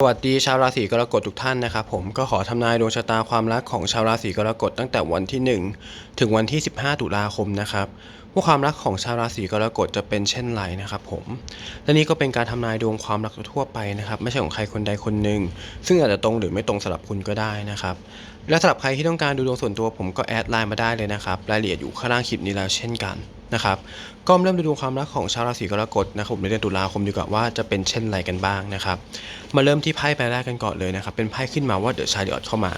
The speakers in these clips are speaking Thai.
สวัสดีชาวราศีกรกฎทุกท่านนะครับผมก็ขอทำนายดวงชะตาความรักของชาวราศีกรกฎตั้งแต่วันที่ 1 ถึงวันที่ 15 ตุลาคมนะครับว่าความรักของชาวราศีกรกฎจะเป็นเช่นไรนะครับผมและนี่ก็เป็นการทำนายดวงความรักทั่วไปนะครับ ไม่ใช่ของใครคนใดคนหนึ่งซึ่งอาจจะตรงหรือไม่ตรงสำหรับคุณก็ได้นะครับ และสำหรับใครที่ต้องการดูดวงส่วนตัวผมก็แอดไลน์มาได้เลยนะครับรายละเอียดอยู่ข้างล่างคลิปนี้แล้วเช่นกันนะครับก็เริ่มดูดวงความรักของชาวราศีกรกฎนะครับผมในเดือนตุลาคมดีกว่าว่าจะเป็นเช่นไรกันบ้างนะครับมาเริ่มที่ไพ่ใบแรกกันก่อนเลยนะครับเป็นไพ่ขึ้นมาว่าเดอะชายเดอดเข้ามา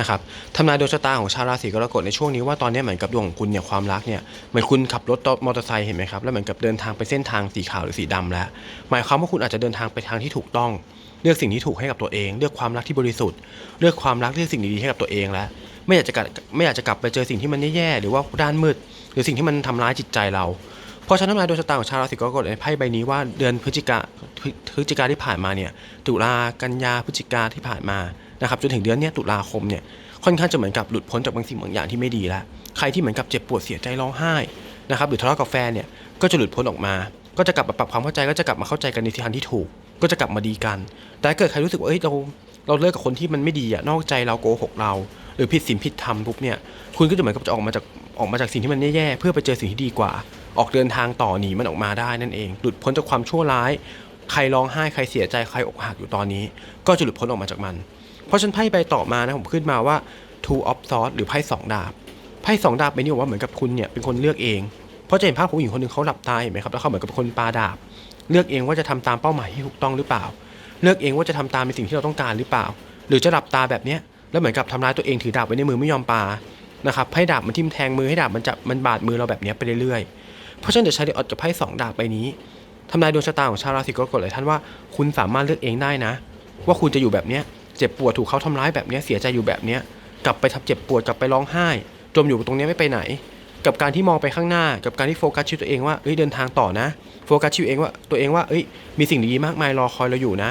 นะครับทำนายดวงชะตาของชาวราศีกรกฎในช่วงนี้ว่าตอนนี้เหมือนกับดวงของคุณเนี่ยความรักเนี่ยเหมือนคุณขับรถมอเตอร์ไซค์เห็นไหมครับแล้วเหมือนกับเดินทางไปเส้นทางสีขาวหรือสีดำแล้ว หมายความว่าคุณอาจจะเดินทางไปทางที่ถูกต้อง เลือกสิ่งที่ถูกให้กับตัวเอง เลือกความรักที่บริสุทธิ์ เลือกความรักเลือกสิ่งดีๆให้กับตัวเองแล้ว ไม่อยากจะกลับไม่อยากจะกลับไปเจอสิ่งที่มันแย่ๆหรือว่าด้านมืด หรือสิ่งที่มันทำร้ายจิตใจเราเพราะฉะนั้นทำนายดวงชะตาของชาวราศีกรกฎในไพ่ใบนี้ว่าเดือนพฤศจิกาพฤพฤศจิกาที่ผ่านมาเนี่ยตุลากันยาพฤศจิกาที่ผ่านมานะครับจนถึงเดือนนี้ตุลาคมเนี่ยค่อนข้างจะเหมือนกับหลุดพ้นจากบางสิ่งบางอย่างที่ไม่ดีแล้วใครที่เหมือนกับเจ็บปวดเสียใจร้องไห้นะครับหรือทะเลาะกับแฟนเนี่ยก็จะหลุดพ้นออกมา ก็จะกลับมาปรับความเข้าใจก็จะกลับมาเข้าใจกันในทิศทางที่ถูก ก็จะกลับมาดีกัน แต่ถ้าเกิดใครรู้สึกว่าเอ้ยเราเราเลิกกับคนที่มันไม่ดีอะนอกใจเราโกหกเรา หรือผิดศีลผิดธรรมปุ๊บเนี่ยคุณก็จะเหมือนกับจะออกมาจากออกมาจากสิ่งที่มันแย่ๆเพื่อไปเจอสิ่งที่ดีกว่า ออกเดินทางต่อหนีมันออกมาได้นั่นเองหลุดพ้นจากความชั่วร้าย ใครร้องไห้ใครเสียใจใครอกหักอยู่ตอนนี้ ก็จะหลุดพ้นออกมาจากมัน เพราะฉันไพ่ใบต่อมานะผมขึ้นมาว่า two of swords หรือไพ่สองดาบไพ่สองดาบเป็นนี่บอกว่าเหมือนกับคุณเนี่ยเป็นคนเลือกเองเพราะจะเห็นภาพผู้หญิงคนหนึ่งเขาหลับตาเห็นไหมครับแล้วเขาเหมือนกับคนปาดาบ เลือกเองว่าจะทำตามเป้าหมายที่ถูกต้องหรือเปล่า เลือกเองว่าจะทำตามในสิ่งที่เราต้องการหรือเปล่า หรือจะหลับตาแบบเนี้ยแล้วเหมือนกับทำร้ายตัวเองถือดาบไว้ในมือไม่ยอมปานะครับให้ดาบมันทิ่มแทงมือให้ดาบมันจับมันบาดมือเราแบบนี้ไปเรื่อยๆ เพราะฉะนั้นเดี๋ยวใช้เดออดกับไพ่สองดาบใบนี้ทำนายดวงชะตาของชาวราศีกรกฎเลยท่านว่าคุณสามารถเลือกเองได้นะ ว่าคุณจะอยู่แบบเนี้ยเจ็บปวดถูกเขาทำร้ายแบบเนี้ยเสียใจอยู่แบบเนี้ยกลับไปทำเจ็บปวดกลับไปร้องไห้ จมอยู่ตรงนี้ไม่ไปไหน กับการที่มองไปข้างหน้า กับการที่โฟกัสชีวิตตัวเองว่าเอ้ยเดินทางต่อนะ โฟกัสชีวิตเองว่าตัวเองว่าเอ้ยมีสิ่งดีๆมากมายรอคอยเราอยู่นะ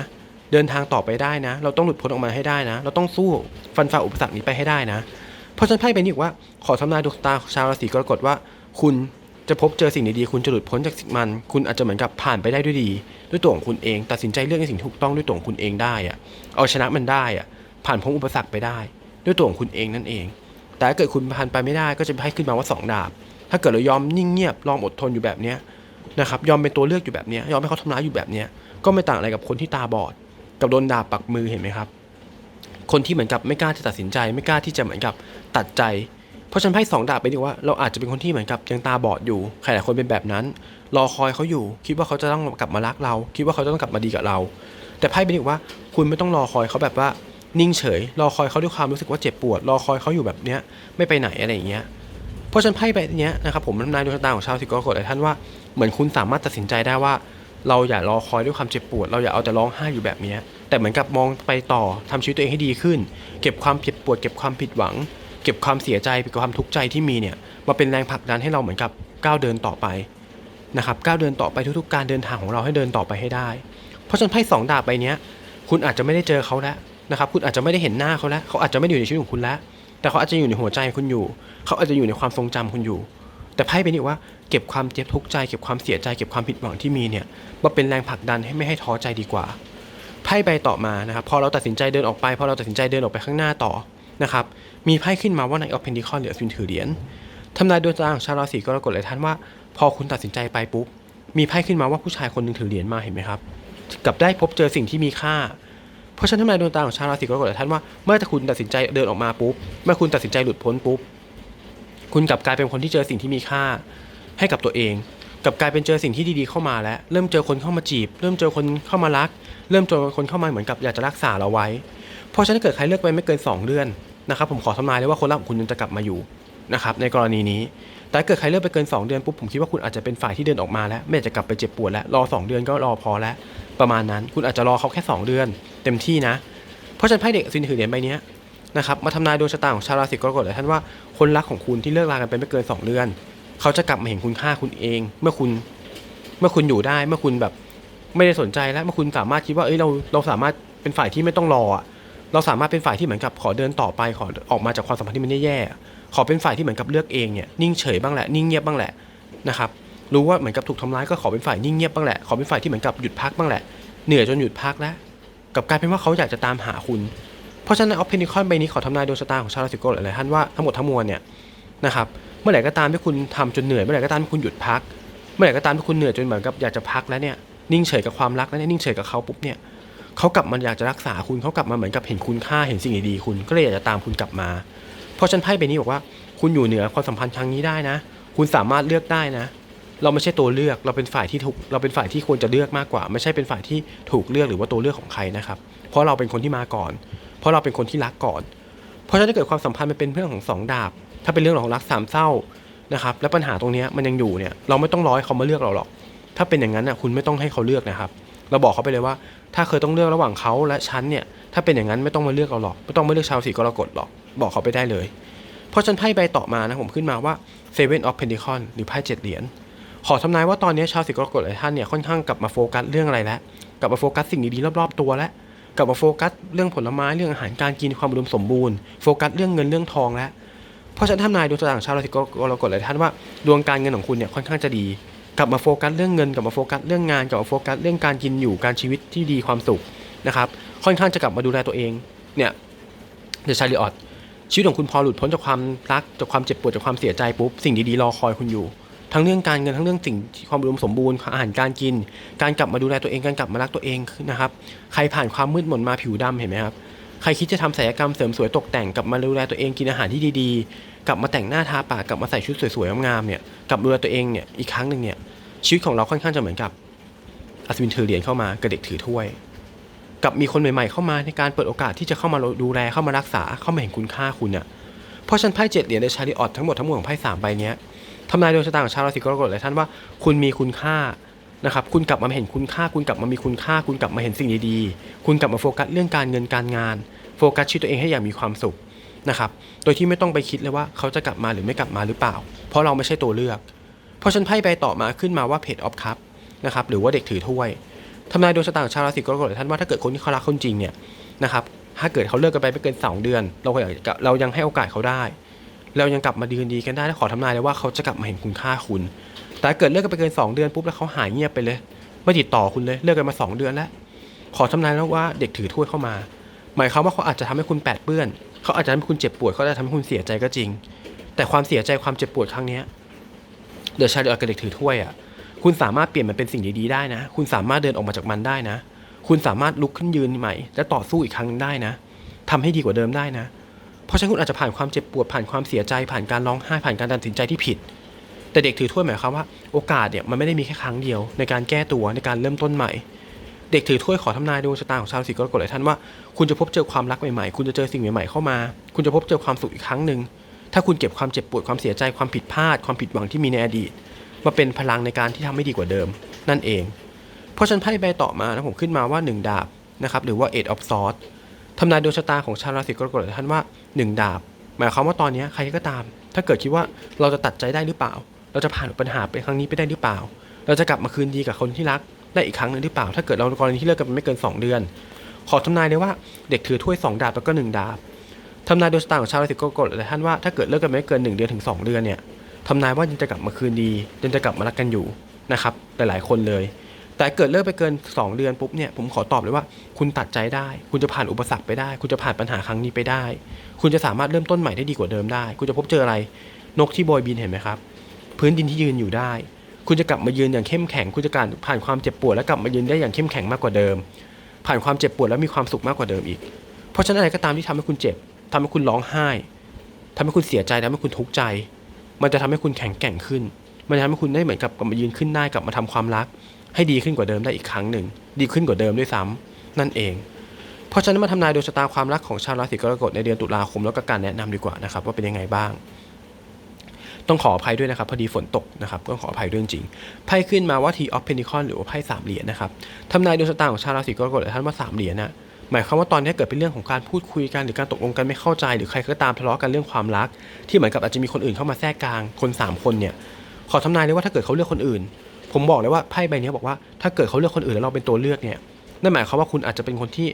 เดินทางต่อไปได้นะ เราต้องหลุดพ้นออกมาให้ได้นะ เราต้องสู้ฟันฝ่าอุปสรรคนี้ไปให้ได้นะ เพราะฉันไพ่เป็นอีกว่าขอทำนายดวงตาชาวราศีกรกฎว่า คุณจะพบเจอสิ่งดีๆคุณจะหลุดพ้นจากสิ่งมัน คุณอาจจะเหมือนกับผ่านไปได้ด้วยดี ด้วยตัวของคุณเองตัดสินใจเลือกในสิ่งถูกต้องด้วยตัวของคุณเองได้อะเอาชนะมันได้อะผ่านพ้นอุปสรรคไปได้ ด้วยตัวของคุณเองนั่นเอง แต่ถ้าเกิดคุณผ่านไปไม่ได้ก็จะให้ขึ้นมาว่าสองดาบ ถ้าเกิดเรายอมนิ่งเงียบยอมอดทนอยู่แบบเนี้ยนะครับยอมเป็นตัวเลือกอยู่แบบเนี้ยยอมให้เขาทำร้ายอยู่แบบเนี้ยก็ไม่ต่างอะไรกับคนที่ตาบอด กับโดนดาบปักมือเห็นไหมครับ คนที่เหมือนกับไม่กล้าที่จะตัดสินใจ ไม่กล้าที่จะเหมือนกับตัดใจ เพราะฉันไพ่สองดาบไปดีว่าเราอาจจะเป็นคนที่เหมือนกับยังตาบอดอยู่ใครหลายคนเป็นแบบนั้น รอคอยเขาอยู่ คิดว่าเขาจะต้องกลับมารักเรา คิดว่าเขาจะต้องกลับมาดีกับเรา แต่ไพ่เป็นอีกว่า คุณไม่ต้องรอคอยเขาแบบว่า นิ่งเฉย รอคอยเขาด้วยความรู้สึกว่าเจ็บปวด รอคอยเขาอยู่แบบเนี้ยไม่ไปไหนอะไรอย่างเงี้ยเพราะฉะนันไพ่ใบเนี้ยนะครับผมทำนายดวงชะตาของชาวสิกรกฎหลายท่านว่าเหมือนคุณสามารถตัดสินใจได้ว่า เราอย่ารอคอยด้วยความเจ็บปวด เราอย่าเอาแต่ร้องไห้อยู่แบบเนี้ยแต่เหมือนกับมองไปต่อทำชีวิตตัวเองให้ดีขึ้น เก็บความเจ็บปวด เก็บความผิดหวัง เก็บความเสียใจเก็บความทุกข์ใจที่มีเนี่ยมาเป็นแรงผลักดันให้เราเหมือนกับก้าวเดินต่อไปนะครับก้าวเดินต่อไปทุกๆ การเดินทางของเราให้เดินต่อไปให้ได้ เพราะฉะนั้นไพ่สองดาบใบเนี้ยคุณอาจจะไม่ได้เจอเขาแล้ว นะครับคุณอาจจะไม่ได้เห็นหน้าเขาแล้วเขาอาจจะไม่ได้อยู่ในชีวิตของคุณแล้ว แต่เขาอาจจะอยู่ในหัวใจคุณอยู่ เขาอาจจะอยู่ในความทรงจำคุณอยู่ แต่ไพ่เป็นอีกว่าเก็บความเจ็บทุกข์ใจเก็บความเสียใจเก็บความผิดหวังที่มีเนี่ยมาเป็นแรงผลักดันให้ไม่ให้ท้อใจดีกว่าไพ่ใบต่อมานะครับพอเราตัดสินใจเดินออกไปพอเราตัดสินใจเดินออกไปข้างหน้าต่อนะครับมีไพ่ขึ้นมาว่าในออฟเพนดิคอนเหลือซินถือเหรียญทำนายดวงตาของชาวราศีกรกฎเลยท่านว่า พอคุณตัดสินใจไปปุ๊บมีไพ่ขึ้นมาว่าผู้ชายคนหนึ่งถือเหรียญมาเห็นไหมครับกับได้พบเจอสิ่งที่มีค่า ราะฉะนั้นทำนายดวงตาของชาวราศีกรกฎหลยท่านว่าเมื่อคุณตัดสินใจเดินออกมาปุ๊บเมื่อคุณตัดสินใจหลุดพ้นปุ๊บคุณกลับกลายเป็นคนที่เจอสิ่งที่มีค่าให้กับตัวเองกลับกลายเป็นเจอสิ่งที่ดีๆเข้ามาแล้ว เริ่มเจอคนเข้ามาจีบ เริ่มเจอคนเข้ามารัก เริ่มเจอคนเข้ามาเหมือนกับอยากจะรักษาเราไว้ เพราะฉะนั้นถ้าเกิดใครเลือกไปไม่เกิน 2 เดือนนะครับผมขอทำนายเลยว่าคนรักของคุณจะกลับมาอยู่นะครับในกรณีนี้ แต่เกิดใครเลือกไปเกิน 2 เดือนปุ๊บผมคิดว่าคุณอาจจะเป็นฝ่ายที่เดินออกมาแล้ว ไม่จะกลับไปเจ็บปวดแล้วรอ 2 เดือนก็รอพอแล้ว ประมาณนั้น คุณอาจจะรอเขาแค่ 2 เดือน เต็มที่นะ เพราะฉะนั้นไพ่เด็กซินถือเหรียญใบเนี้ยนะครับมาทำนายดวงชะตาของชาวราศีกรกฎเลยท่านว่าคนรักของคุณที่เลิกรากันไปไม่เกิน 2 เดือน เขาจะกลับมาเห็นคุณค่าคุณเอง เมื่อคุณเมื่อคุณอยู่ได้เมื่อคุณแบบไม่ได้สนใจแล้วเมื่อคุณสามารถคิดว่าเอ้ยเราเราสามารถเป็นฝ่ายที่ไม่ต้องรออะ เราสามารถเป็นฝ่ายที่เหมือนกับขอเดินต่อไปขอออกมาจากความสัมพันธ์ที่มันแย่ๆขอเป็นฝ่ายที่เหมือนกับเลือกเองเนี่ยนิ่งเฉยบ้างแหละนิ่งเงียบบ้างแหละนะครับรู้ว่าเหมือนกับถูกทำร้ายก็ขอเป็นฝ่ายนิ่งเงียบบ้างแหละขอเป็นฝ่ายที่เหมือนกับหยุดพักบ้างแหละเหนื่อยจนหยุดพักแล้วกับกลายเป็นว่าเขาอยากจะตามหาคุณ เพราะฉะนั้นออฟเพนิคอนใบนี้ขอทำนายดวงชะตาของชาวราศีกรกฎหลายๆท่านว่าทั้งหมดทั้งมวลเนี่ยนะครับเมื่อไหร่ก็ตามที่คุณทำจนเหนื่อยเมื่อไหร่ก็ตามที่คุณหยุดพัก เมื่อไหร่ก็ตามที่คุณเหนื่อยจนเหมือนกับอยากจะพักแล้วเนี่ยนิ่งเฉยกับความรักแล้วเนี่ยนิ่งเฉยกับเขาปุ๊บเนี่ย เขากลับมาอยากจะรักษาคุณเขากลับมาเหมือนกับเห็นคุณค่าเห็นสิ่งดีๆคุณก็เลยอยากจะตามคุณกลับมา เพราะฉันไพ่ใบนี้บอกว่า คุณอยู่เหนือความสัมพันธ์ครั้งนี้ได้นะ คุณสามารถเลือกได้นะ เราไม่ใช่ตัวเลือกเราเป็นฝ่ายที่ถูกเราเป็นฝ่ายที่ควรจะเลือกมากกว่า ไม่ใช่เป็นฝ่ายที่ถูกเลือกหรือว่าตัวเลือกของใครนะครับ เพราะเราเป็นคนที่มาก่อน เพราะเราเป็นคนที่รักก่อน เพราะฉะนั้นถ้าเกิดความสัมพันธ์มันเป็นเรื่องของสองดาบ ถ้าเป็นเรื่องของรักสามเศร้านะครับและปัญหาตรงนี้มันยังอยู่เนี่ยเราไม่ต้องร้อยเขามาเลือกเราหรอก ถ้าเป็นอย่างนั้นน่ะคุณไม่ต้องให้เขาเลือกนะครับ เราบอกเขาไปเลยว่า ถ้าเคยต้องเลือกระหว่างเขาและฉันเนี่ย ถ้าเป็นอย่างนั้นไม่ต้องมาเลือกเราหรอก ไม่ต้องมาเลือกชาวสีกรกฎหรอก บอกเขาไปได้เลย เพราะฉันไพ่ใบต่อมานะผมขึ้นมาว่า Seven of Pentacles หรือไพ่เจ็ดเหรียญ ขอทำนายว่าตอนนี้ชาวสีกรกฎหลายท่านเนี่ยค่อนข้างกลับมาโฟกัสเรื่องอะไรแล้ว กลับมาโฟกัสสิ่งดีๆรอบๆตัวแล้วกลับมาโฟกัสเรื่องผลไม้เรื่องอาหารการกินความอุดมสมบูรณ์โฟกัสเรื่องเงินเรื่องทองแล้วเพราะฉันทำนายดวงตาของชาวราศีกรกฎหลายท่านว่าดวงการเงินของคุณเนี่ยค่อนข้างจะดี กลับมาโฟกัสเรื่องเงินกลับมาโฟกัสเรื่องงานกลับมาโฟกัสเรื่องการกินอยู่การชีวิตที่ดีความสุขนะครับค่อนข้างจะกลับมาดูแลตัวเองเนี่ยเดชาริออตชีวิตของคุณพอหลุดพ้นจากความรักจากความเจ็บปวดจากความเสียใจปุ๊บสิ่งดีๆรอคอยคุณอยู่ ทั้งเรื่องการเงินทั้งเรื่องสิ่งความอุดมสมบูรณ์อาหารการกิน การกลับมาดูแลตัวเองการกลับมารักตัวเองนะครับใครผ่านความมืดมนมาผิวดำเห็นไหมครับใครคิดจะทำศัลยกรรมเสริมสวยตกแต่งกลับมาดูแลตัวเองกินอาหารที่ดีๆ กลับมาแต่งหน้าทาปากกลับมาใส่ชุดสวยๆงามๆเนี่ยกลับดูแลตัวเองเนี่ยอีกครั้งหนึ่งเนี่ย ชีวิตของเราค่อนข้างจะเหมือนกับอัศวินถือเหรียญเข้ามากับเด็กถือถ้วย กับมีคนใหม่ๆเข้ามาในการเปิดโอกาสที่จะเข้ามาดูแลเข้ามารักษาเข้ามาเห็นคุณค่าคุณเนี่ยเพราะฉะนันไพ่เจ็ดเหรียญในชาริออตทั้งหมดทั้งมวลของไพ่สามใบเนี้ยทำนายดวงชะตาของชาวราศีกรกฎหลยท่านว่าคุณมีคุณค่านะครับคุณกลับมาเห็นคุณค่า คุณกลับมามีคุณค่า คุณกลับมาเห็นสิ่งดีๆ คุณกลับมาโฟกัสเรื่องการเงินการงาน โฟกัสชีวิตตัวเองให้อย่างมีความสุขนะครับ โดยที่ไม่ต้องไปคิดเลยว่าเขาจะกลับมาหรือไม่กลับมาหรือเปล่า เพราะเราไม่ใช่ตัวเลือก พราะฉันไพ่ใบต่อมาขึ้นมาว่าเพจออฟคัพนะครับหรือว่าเด็กถือถ้วยทำนายดวงชะตาของชาวราศีกรกฎหลยท่านว่าถ้าเกิดคนที่เขารักคนจริงเนี่ยนะครับถ้าเกิดเขาเลิกกันไปไม่เกินสองเดือน เราก็อเรายังให้โอกาสเขาได้ เรายังกลับมาดีกันดีกันได้และขอทำนายเลยว่าเขาจะกลับมาเห็นคุณค่าคุณ แต่ถ้าเกิดเลิกกันไปเกิน 2 เดือนปุ๊บแล้วเขาหายเงียบไปเลยไม่ติดต่อคุณเลยเลิกกันมา 2 เดือนแล้ว ขอทำนายแล้วว่าเด็กถือถ้วยเข้ามา หมายความว่าเขาอาจจะทำให้คุณแปดเปื้อน เขาอาจจะทำให้คุณเจ็บปวดเขาอาจจะทำให้คุณเสียใจก็จริง แต่ความเสียใจความเจ็บปวดครั้งนี้ เดอะชาเดอร์กับเด็กถือถ้วยอะคุณสามารถเปลี่ยนมันเป็นสิ่งดีๆได้นะ คุณสามารถเดินออกมาจากมันได้นะ คุณสามารถลุกขึ้นยืนใหม่ และต่อสู้อีกครั้งหนึงได้นะทำให้ดีกว่าเดิมได้นะ เพราะฉะนั้นคุณอาจจะผ่านความเจ็บปวดผ่านความเสียใจ ผ่านการร้องไห้ผ่านการตัดสินใจที่ผิด แต่เด็กถือถ้วยหมายความว่า โอกาสเนี่ยมันไม่ได้มีแค่ครั้งเดียว ในการแก้ตัวในการเริ่มต้นใหม่ เด็กถือถ้วยขอทำนายดวงชะตาของชาวราศีกรกฎหลายท่านว่า คุณจะพบเจอความรักใหม่ๆ คุณจะเจอสิ่งใหม่ๆเข้ามา คุณจะพบเจอความสุขอีกครั้งหนึ่ง ถ้าคุณเก็บความเจ็บปวดความเสียใจความผิดพลาดความผิดหวังที่มีในอดีต มาเป็นพลังในการที่ทำให้ดีกว่าเดิม นั่นเอง เพราะฉันไพ่ใบต่อมานะผมขึ้นมาว่าหนึ่งดาบนะครับหรือว่า eight of swords ทำนายดวงชะตาของชาวราศีกรกฎหลายท่านว่าหนึ่งดาบ หมายความว่าตอนนี้ใครก็ตาม ถ้าเกิดคิดว่าเราจะตัดใจได้หรือเปล่า เราจะผ่านปัญหาไปครั้งนี้ไปได้หรือเปล่า เราจะกลับมาคืนดีกับคนที่รักได้อีกครั้งหนึ่งหรือเปล่า ถ้าเกิดเรากรณีที่เลิกกันไปไม่เกิน 2 เดือน ขอทำนายเลยว่าเด็กถือถ้วย 2 ดาบแล้วก็ 1 ดาบ ทำนายดวงชะตาของชาวราศีกรกฎหลายท่านว่าถ้าเกิดเลิกกันไม่เกิน1เดือนถึง 2 เดือนเนี่ยทำนายว่ายังจะกลับมาคืนดียังจะกลับมารักกันอยู่นะครับหลายๆคนเลย แต่เกิดเลิกไปเกิน 2 เดือนปุ๊บเนี่ยผมขอตอบเลยว่า คุณตัดใจได้ คุณจะผ่านอุปสรรคไปได้ คุณจะผ่านปัญหาครั้งนี้ไปได้ คุณจะสามารถเริ่มต้นใหม่ได้ดีกว่าเดิมได้ คุณจะพบเจออะไร นกที่โบยบินเห็นไหมครับ พื้นดินที่ยืนอยู่ได้ คุณจะกลับมายืนอย่างเข้มแข็ง คุณจะการผ่านความเจ็บปวดแล้วกลับมายืนได้อย่างเข้มแข็งมากกว่าเดิม ผ่านความเจ็บปวดแล้วมีความสุขมากกว่าเดิมอีก เพราะฉะนั้นอะไรก็ตามที่ทำให้คุณเจ็บ ทำให้คุณร้องไห้ทำให้คุณเสียใจทำให้คุณทุกข์ใจ มันจะทำให้คุณแข็งแกร่งขึ้น มันจะทำให้คุณได้เหมือนกับกลับมายืนขึ้นได้กลับมาทำความรัก ให้ดีขึ้นกว่าเดิมได้อีกครั้งหนึ่ง ดีขึ้นกว่าเดิมด้วยซ้ำนั่นเอง เพราะฉะนั้นมาทำนายดวงชะตาความรักของชาวราศีกรกฎในเดือนตุลาคมแล้วก็การแนะนำดีกว่านะครับว่าเป็นยังไงบ้าง ต้องขออภัยด้วยนะครับพอดีฝนตกนะครับต้องขออภัยด้วยจริงๆไพ่ขึ้นมาว่าทีออฟเพนิคอนหรือว่าไพ่สามเหรียญนะครับทำนายดวงชะตาของชาวราศีกรกฎท่านว่าสามเหรียญนะ หมายความว่าตอนนี้เกิดเป็นเรื่องของการพูดคุยกันหรือการตกลงกันไม่เข้าใจ หรือใครก็ตามทะเลาะกันเรื่องความรัก ที่เหมือนกับอาจจะมีคนอื่นเข้ามาแทรกกลางคนสามคนเนี่ยขอทำนายเลยว่าถ้าเกิดเขาเลือกคนอื่น ผมบอกเลยว่าไพ่ใบนี้บอกว่าถ้าเกิดเขาเลือกคนอื่นแล้วเราเป็นตัวเลือกเนี่ยนั่นหมายความว่าคุณอาจจะเป็นคนที่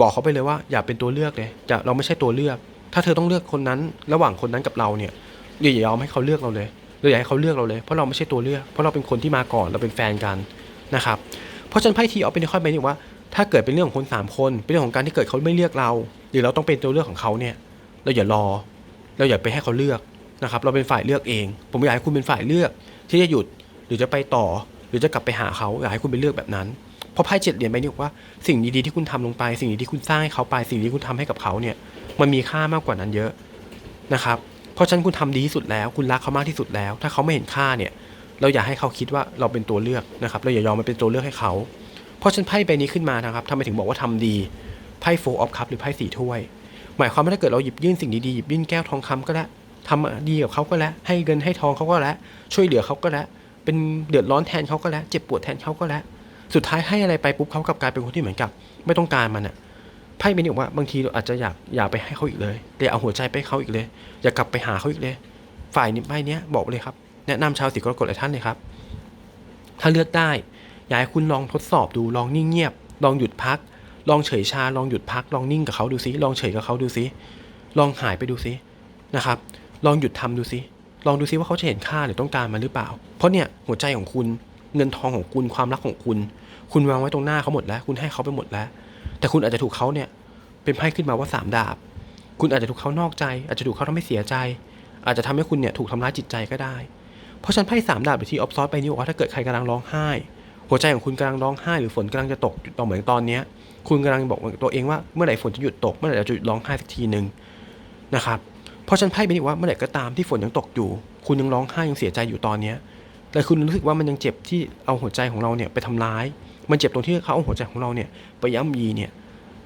บอกเขาไปเลยว่าอย่าเป็นตัวเลือกเลยจะเราไม่ใช่ตัวเลือก ถ้าเธอต้องเลือกคนนั้น ระหว่างคนนั้นกับเราเนี่ยอย่ายอมให้เขาเลือกเราเลยเราอยากให้เขาเลือกเราเลยเพราะเราไม่ใช่ตัวเลือกเพราะเราเป็นคนที่มาก่อนเราเป็นแฟนกันนะครับเพราะฉะนั้นไพ่ทีออฟเป็นข้อใบนี้ว่า ถ้าเกิดเป็นเรื่องของคนสามคนเป็นเรื่องของการที่เกิดเขาไม่เลือกเรา หรือเราต้องเป็นตัวเลือกของเขาเนี่ย เราอย่ารอ เราอย่าไปให้เขาเลือกนะครับ เราเป็นฝ่ายเลือกเอง ผมอยากให้คุณเป็นฝ่ายเลือก ที่จะหยุดหรือจะไปต่อ หรือจะกลับไปหาเขาอยากให้คุณเป็นเลือกแบบนั้นเพราะไพ่เจ็ดเหรียญใบนี้บอกว่าสิ่งดีๆที่คุณทำลงไป สิ่งดีที่คุณสร้างให้เขาไป สิ่งที่คุณทำให้กับเขาเนี่ย มันมีค่ามากกว่านั้นเยอะนะครับ เพราะฉะนั้นคุณทำดีที่สุดแล้ว คุณรักเขามากที่สุดแล้ว ถ้าเขาไม่เห็นค่าเนี่ย เราอย่าให้เขาคิดว่าเราเป็นตัวเลือกนะครับ เราอย่ายอมมาเป็นตัวเลือกให้เขา พราะฉะนันไพ่ใบนี้ขึ้นมานะครับทำไมถึงบอกว่าทำดีไพ่โฟออฟคัพหรือไพ่สี่ถ้วย หมายความว่าถ้าเกิดเราหยิบยื่นสิ่งดีๆหยิบยื่นแก้วทองคำก็แล้วทำดีกับเขาก็แล้วให้เงินให้ทองเขาก็แล้วช่วยเหลือเขาก็แล้วเป็นเดือดร้อนแทนเขาก็แล้วเจ็บปวดแทนเขาก็แล้วสุดท้ายให้อะไรไปปุ๊บเขากลับกลายเป็นคนที่เหมือนกับ ไม่ต้องการมันอะไพ่ใบนี้บอกว่าบางทีเราอาจจะอยากอยากไปให้เขาอีกเลยแต่เอาหัวใจไปเขาอีกเลย อยากกลับไปหาเขาอีกเลย ฝ่ายนี้ใบเนี้ยบอกเลยครับ แนะนำชาวสีกรกฎหลายท่านเลยครับ ถ้าเลือกได้ อยากให้คุณลองทดสอบดูลองนิ่งเงียบ ลองหยุดพัก ลองเฉยชา ลองหยุดพัก ลองนิ่งกับเขาดูซิ ลองเฉยกับเขาดูซิ ลองหายไปดูซินะครับ ลองหยุดทำดูซิ ลองดูซิว่าเขาจะเห็นค่าหรือต้องการมันหรือเปล่า เพราะเนี่ยหัวใจของคุณเงินทองของคุณความรักของคุณ คุณวางไว้ตรงหน้าเขาหมดแล้ว คุณให้เขาไปหมดแล้ว แต่คุณอาจจะถูกเขาเนี่ยเป็นไพ่ขึ้นมาว่าสามดาบ คุณอาจจะถูกเขานอกใจ อาจจะถูกเขาทำให้เสียใจ อาจจะทำให้คุณเนี่ยถูกทำร้ายจิตใจก็ได้ เพราะฉันไพ่สามดาบหรือที่ออฟซอสไปนี้บอกว่าถ้าเกิดใครกำลังร้องไห้ หัวใจของคุณกำลังร้องไห้หรือฝนกำลังจะตกต่อเหมือนตอนนี้คุณกำลังบอกตัวเองว่าเมื่อไหร่ฝนจะหยุดตกเมื่อไหร่เราจะหยุดร้องไห้สักทีหนึ่งนะครับเพราะฉันไพ่เป็นอีกว่าเมื่อไหร่ก็ตามที่ฝนยังตกอยู่ คุณยังร้องไห้ยังเสียใจอยู่ตอนเนี้ยแต่คุณรู้สึกว่ามันยังเจ็บที่เอาหัวใจของเราเนี่ยไปทำร้าย มันเจ็บตรงที่เขาเอาหัวใจของเราเนี่ยไปย่ำยีเนี่ย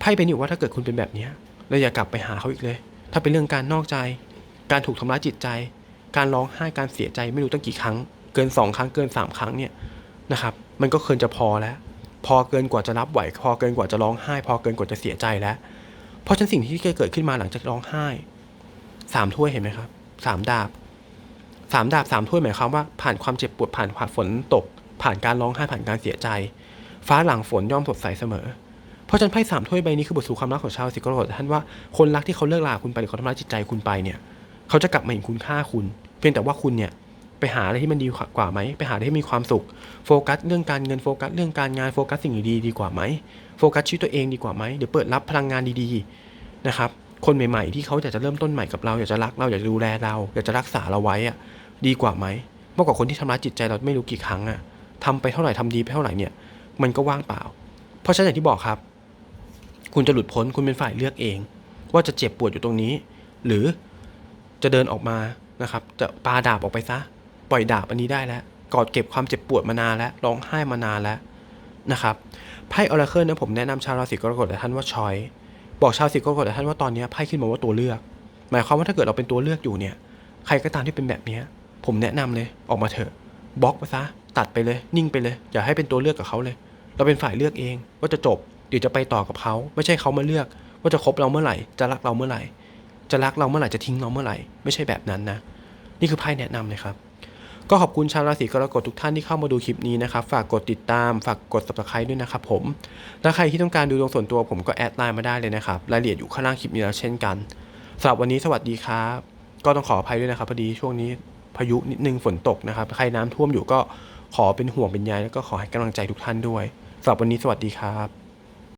ไพ่เป็นอีกว่าถ้าเกิดคุณเป็นแบบนี้เราอย่ากลับไปหาเขาอีกเลย ถ้าเป็นเรื่องการนอกใจ การถูกทำร้ายจิตใจ การร้องไห้การเสียใจไม่รู้ตั้งกี่ครั้ง เกินสองครั้งเกินสามครั้งเนี่ยนะครับ มันก็เกินจะพอแล้ว พอเกินกว่าจะรับไหว พอเกินกว่าจะร้องไห้ พอเกินกว่าจะเสียใจแล้ว เพราะฉะนั้นสิ่งที่เกิดขึ้นมาหลังจากร้องไห้สามถ้วยเห็นไหมครับสามดาบสามดาบสามถ้วยหมายความว่าผ่านความเจ็บปวดผ่านผ่านฝนตก ผ่านการร้องไห้ผ่านการเสียใจ ฟ้าหลังฝนย่อมสดใสเสมอ เพราะฉะนั้นไพ่สามถ้วยใบนี้คือบทสู่ความรักของชาวสิงคโร์ท่านว่าคนรักที่เขาเลิกลาคุณไปหรือเขาทำร้ายจิตใจคุณไปเนี่ย เขาจะกลับมาเห็นคุณค่าคุณ เพียงแต่ว่าคุณเนี่ย ไปหาอะไรที่มันดีกว่าไหม ไปหาอะไรที่มีความสุข โฟกัสเรื่องการเงิน โฟกัสเรื่องการงาน โฟกัสสิ่งดีดีกว่าไหม โฟกัสชีวิตตัวเองดีกว่าไหมเดี๋ยวเปิดรับพลังงานดีๆ นะครับ คนใหม่ๆ ที่เขาอยากจะเริ่มต้นใหม่กับเรา อยากจะรักเรา อยากจะดูแลเรา อยากจะรักษาเราไว้อะดีกว่าไหมมากกว่าคนที่ทำร้ายจิตใจเราไม่รู้กี่ครั้งอะทำไปเท่าไหร่ทำดีไปเท่าไหร่เนี่ย มันก็ว่างเปล่า เพราะฉะนั้นอย่างที่บอกครับ คุณจะหลุดพ้น คุณเป็นฝ่ายเลือกเอง ว่าจะเจ็บปวดอยู่ตรงนี้ หรือจะเดินออกมานะครับ จะปาดาบออกไปซะ ปล่อยดาบอันนี้ได้แล้วกอดเก็บความเจ็บปวดมานานแล้วร้องไห้มานานแล้วนะครับไพ่ออราเคิลนะผมแนะนำชาวราศีกรกฎแต่ท่านว่าชอยบอกชาวราศีกรกฎแต่ท่านว่าตอนนี้ไพ่ขึ้นมาว่าตัวเลือก หมายความว่าถ้าเกิดเราเป็นตัวเลือกอยู่เนี่ย ใครก็ตามที่เป็นแบบนี้ผมแนะนำเลยออกมาเถอะบล็อกไปซะตัดไปเลย นิ่งไปเลย อย่าให้เป็นตัวเลือกกับเขาเลย เราเป็นฝ่ายเลือกเองว่าจะจบหรือจะไปต่อกับเขา ไม่ใช่เขามาเลือก ว่าจะคบเราเมื่อไหร่ จะรักเราเมื่อไหร่ จะรักเราเมื่อไหร่จะทิ้งเราเมื่อไหร่ ไม่ใช่แบบนั้นนะ นี่คือไพ่แนะนำเลยครับ ก็ขอบคุณชาวราศีกรกฎทุกท่านที่เข้ามาดูคลิปนี้นะครับ ฝากกดติดตาม ฝากกด subscribe ด้วยนะครับผมและใครที่ต้องการดูดวงส่วนตัวผมก็แอดไลน์มาได้เลยนะครับรายละเอียดอยู่ข้างล่างคลิปนี้แล้วเช่นกันสำหรับวันนี้สวัสดีครับ ก็ต้องขออภัยด้วยนะครับพอดีช่วงนี้พายุนิดนึงฝนตกนะครับ ใครน้ำท่วมอยู่ก็ขอเป็นห่วงเป็นใยแล้วก็ขอให้กำลังใจทุกท่านด้วยสำหรับวันนี้สวัสดีครับ